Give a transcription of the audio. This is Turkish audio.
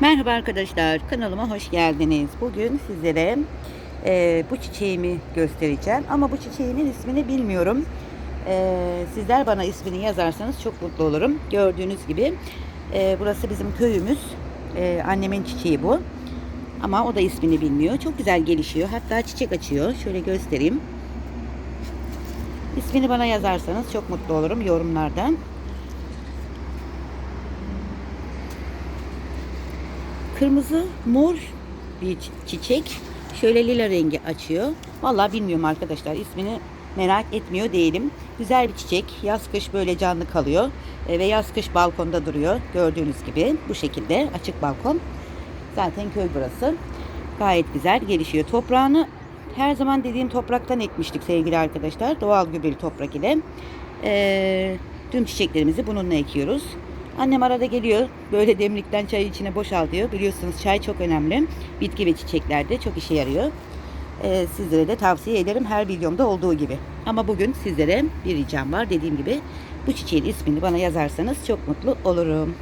Merhaba arkadaşlar, kanalıma hoş geldiniz. Bugün sizlere e, bu çiçeğimi göstereceğim. Ama bu çiçeğimin ismini bilmiyorum. E, sizler bana ismini yazarsanız çok mutlu olurum. Gördüğünüz gibi e, burası bizim köyümüz. E, annemin çiçeği bu. Ama o da ismini bilmiyor. Çok güzel gelişiyor. Hatta çiçek açıyor. Şöyle göstereyim. İsmini bana yazarsanız çok mutlu olurum yorumlardan. Kırmızı mor bir çi- çiçek. Şöyle lila rengi açıyor. Vallahi bilmiyorum arkadaşlar ismini merak etmiyor değilim. Güzel bir çiçek. Yaz kış böyle canlı kalıyor. E, ve yaz kış balkonda duruyor. Gördüğünüz gibi bu şekilde açık balkon. Zaten köy burası. Gayet güzel gelişiyor. Toprağını her zaman dediğim topraktan ekmiştik sevgili arkadaşlar. Doğal gübreli toprak ile. E, tüm çiçeklerimizi bununla ekiyoruz. Annem arada geliyor. Böyle demlikten çayı içine boşaltıyor. Biliyorsunuz çay çok önemli. Bitki ve çiçeklerde çok işe yarıyor. Ee, sizlere de tavsiye ederim her videomda olduğu gibi. Ama bugün sizlere bir ricam var. Dediğim gibi bu çiçeğin ismini bana yazarsanız çok mutlu olurum.